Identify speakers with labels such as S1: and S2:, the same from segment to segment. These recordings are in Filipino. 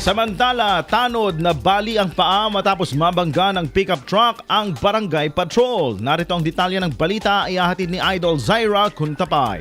S1: Samantala, tanod na bali ang paa matapos mabangga ng pickup truck ang barangay patrol. Narito ang detalye ng balita ay ahatid ni Idol Zaira Kuntapay.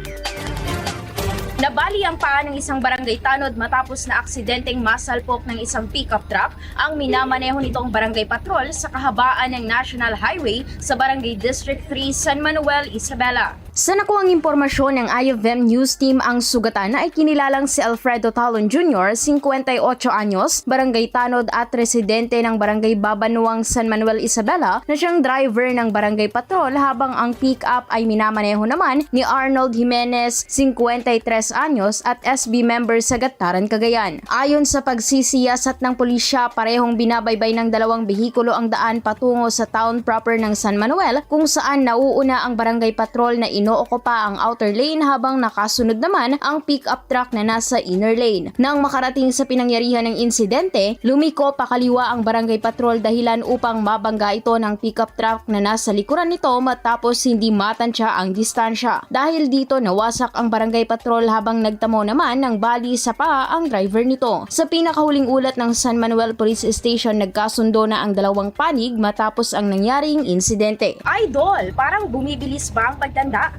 S2: Nabali ang paa ng isang barangay tanod matapos na aksidenteng masalpok ng isang pickup truck ang minamaneho nitong barangay patrol sa kahabaan ng National Highway sa Barangay District 3, San Manuel, Isabela. Sa nakuhang impormasyon ng IFM News Team, ang sugatan ay kinilalang si Alfredo Talon Jr., 58 anyos, barangay tanod at residente ng barangay Babanuang, San Manuel, Isabela na siyang driver ng barangay patrol habang ang pick-up ay minamaneho naman ni Arnold Jimenez, 53 anyos at SB member sa Gataran, Cagayan. Ayon sa pagsisiyasat ng pulisya, parehong binabaybay ng dalawang behikulo ang daan patungo sa town proper ng San Manuel kung saan nauuna ang barangay patrol na inoo pa ang outer lane habang nakasunod naman ang pick-up truck na nasa inner lane. Nang makarating sa pinangyarihan ng insidente, lumiko pakaliwa ang barangay patrol dahilan upang mabangga ito ng pick-up truck na nasa likuran nito matapos hindi matansya ang distansya. Dahil dito nawasak ang barangay patrol habang nagtamo naman ng bali sa paa ang driver nito. Sa pinakahuling ulat ng San Manuel Police Station, nagkasundo na ang dalawang panig matapos ang nangyaring insidente. Idol, parang bumibilis ba ang pagtanda?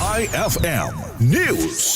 S3: IFM News.